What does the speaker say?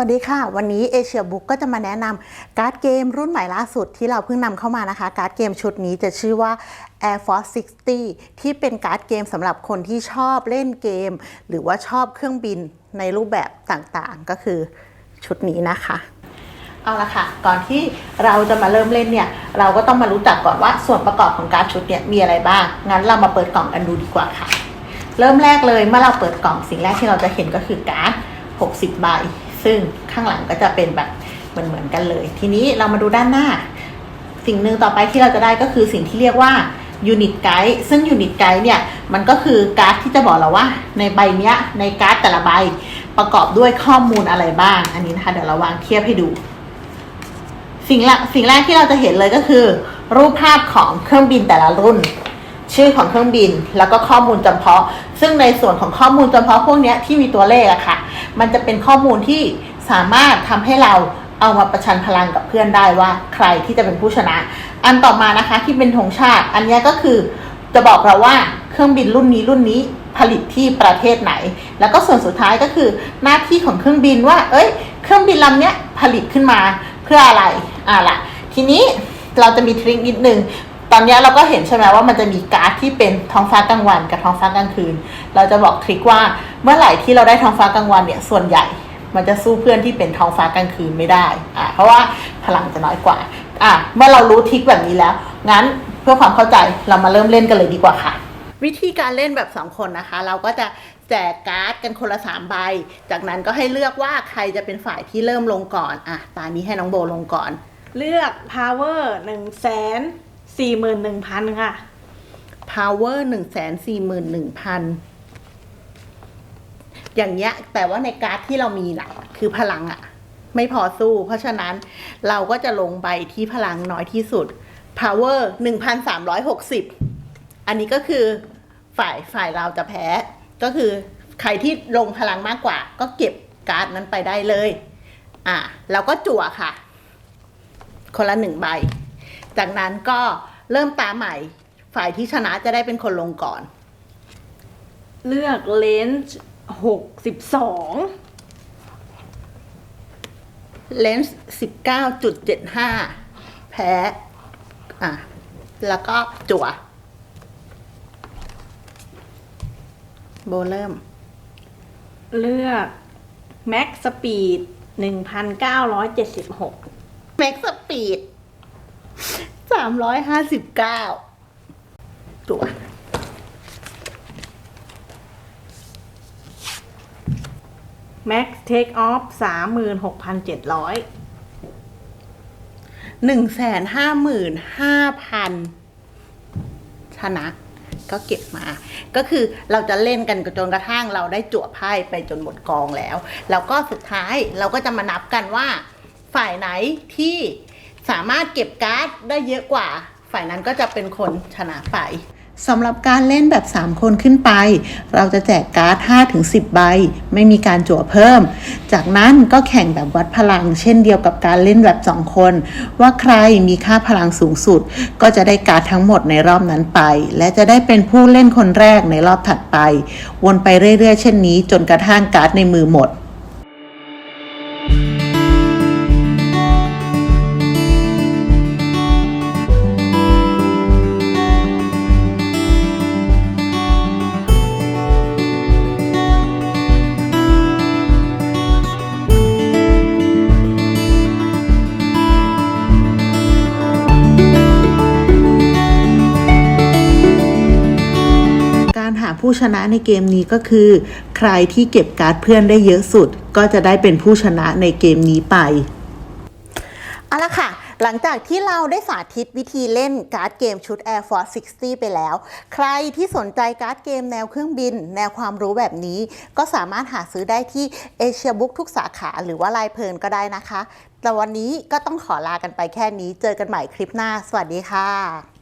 วัสดีค่ะ วันนี้เอเชียบุ๊กก็จะมาแนะนำการ์ดเกมรุ่นใหม่ล่าสุดที่เราเพิ่งนำเข้ามานะคะ การ์ดเกมชุดนี้จะชื่อว่า Air Force 60 ที่เป็นการ์ดเกมสำหรับคนที่ชอบเล่นเกม หรือว่าชอบเครื่องบินในรูปแบบต่างๆ ก็คือชุดนี้นะคะเอาละค่ะ ก่อนที่เราจะมาเริ่มเล่นเนี่ย เราก็ต้องมารู้จักก่อนว่าส่วนประกอบของการ์ดชุดเนี่ยมีอะไรบ้าง งั้นเรามาเปิดกล่องกันดูดีกว่าค่ะ เริ่มแรกเลยเมื่อเราเปิดกล่องสิ่งแรกที่เราจะเห็นก็คือการ์ด60 ใบ ซึ่งข้างหลังก็จะเป็นแบบเหมือนเหมือนกันเลย ทีนี้เรามาดูด้านหน้า สิ่งหนึ่งต่อไปที่เราจะได้ก็คือสิ่งที่เรียกว่า Unit Guide ซึ่ง Unit Guide เนี่ย มันก็คือการ์ดที่จะบอกเราว่า ในใบเนี้ยในการ์ดแต่ละใบประกอบด้วยข้อมูลอะไรบ้าง อันนี้นะคะ เดี๋ยวเราวางเทียบให้ดู สิ่งแรกสิ่งแรกที่เราจะเห็นเลยก็คือ รูปภาพของเครื่องบินแต่ละรุ่น ชื่อของเครื่องบิน แล้วก็ข้อมูลจำเพาะ ซึ่งในส่วนของข้อมูลจำเพาะพวกนี้ที่มีตัวเลขอะค่ะ มันจะเป็นข้อมูลที่สามารถทำให้เราเอามาประชันพลังกับเพื่อนได้ว่าใครที่จะเป็นผู้ชนะ อันต่อมานะคะที่เป็นธงชาติ อันนี้ก็คือจะบอกเราว่าเครื่องบินรุ่นนี้รุ่นนี้ผลิตที่ประเทศไหน แล้วก็ส่วนสุดท้ายก็คือหน้าที่ของเครื่องบินว่า เอ้ย เครื่องบินลำเนี้ยผลิตขึ้นมาเพื่ออะไร อะล่ะ ทีนี้เราจะมีทริคนิดนึง ตอนนี้เราก็เห็นใช่ไหมว่ามันจะมีการ์ดที่เป็นท้องฟ้ากลางวันกับท้องฟ้ากลางคืน เราจะบอกทริคว่าเมื่อไหร่ที่เราได้ท้องฟ้ากลางวันเนี่ยส่วนใหญ่ มันจะสู้เพื่อนที่เป็นท้องฟ้ากลางคืนไม่ได้อ่าเพราะว่าพลังจะน้อยกว่าอะเมื่อเรารู้ทริคแบบนี้แล้ว งั้นเพื่อความเข้าใจเรามาเริ่มเล่นกันเลยดีกว่าค่ะ วิธีการเล่นแบบสองคนนะคะ เราก็จะแจกการ์ดกันคนละสามใบ จากนั้นก็ให้เลือกว่าใครจะเป็นฝ่ายที่เริ่มลงก่อนอะตอนนี้ให้น้องโบลงก่อน เลือก power หนึ่งแสน สี่หมื่นหนึ่งพันค่ะ power หนึ่งแสนสี่หมื่นหนึ่งพันอย่างเงี้ย แต่ว่าในการ์ดที่เรามีน่ะ คือพลังอะไม่พอสู้ เพราะฉะนั้นเราก็จะลงใบที่พลังน้อยที่สุด power หนึ่งพันสามร้อยหกสิบอันนี้ก็คือฝ่ายฝ่ายเราจะแพ้ ก็คือใครที่ลงพลังมากกว่า ก็เก็บการ์ดนั้นไปได้เลย อะเราก็จั่วค่ะ คนละหนึ่งใบ จากนั้นก็เริ่มตาใหม่ ฝ่ายที่ชนะจะได้เป็นคนลงก่อน เลือกเลนส์หกสิบสองเลนส์สิบเก้าจุดเจ็ดห้าแพ้อะแล้วก็จั่ว โบเริ่ม เลือก max speed หนึ่งพันเก้าร้อยเจ็ดสิบหกแม็กสปีด สามร้อยห้าสิบเก้าจั่ว max take off สามหมื่นหกพันเจ็ดร้อยหนึ่งแสนห้าหมื่นห้าพันชนะก็เก็บมา ก็คือเราจะเล่นกันจนกระทั่งเราได้จั่วไพ่ไปจนหมดกองแล้ว แล้วก็สุดท้ายเราก็จะมานับกันว่า ฝ่ายไหนที่ สามารถเก็บการ์ดได้เยอะกว่า ฝ่ายนั้นก็จะเป็นคนชนะไปสำหรับการเล่นแบบ 3 คนขึ้นไป เราจะแจกการ์ด5-10 ใบ ไม่มีการจั่วเพิ่ม จากนั้นก็แข่งแบบวัดพลัง เช่นเดียวกับการเล่นแบบ 2 คน ว่าใครมีค่าพลังสูงสุด ก็จะได้การ์ดทั้งหมดในรอบนั้นไป และจะได้เป็นผู้เล่นคนแรกในรอบถัดไป วนไปเรื่อยๆ เช่นนี้ จนกระทั่งการ์ดในมือหมด ผู้ชนะในเกมนี้ก็คือ ใครที่เก็บการ์ดเพื่อนได้เยอะสุด ก็จะได้เป็นผู้ชนะในเกมนี้ไปเอาละค่ะ หลังจากที่เราได้สาธิตวิธีเล่นการ์ดเกมชุด Air Force 60 ไปแล้ว ใครที่สนใจการ์ดเกมแนวเครื่องบิน แนวความรู้แบบนี้ ก็สามารถหาซื้อได้ที่ Asia Book ทุกสาขาหรือว่าไลน์เพลินก็ได้นะคะ แต่วันนี้ก็ต้องขอลากันไปแค่นี้ เจอกันใหม่คลิปหน้า สวัสดีค่ะ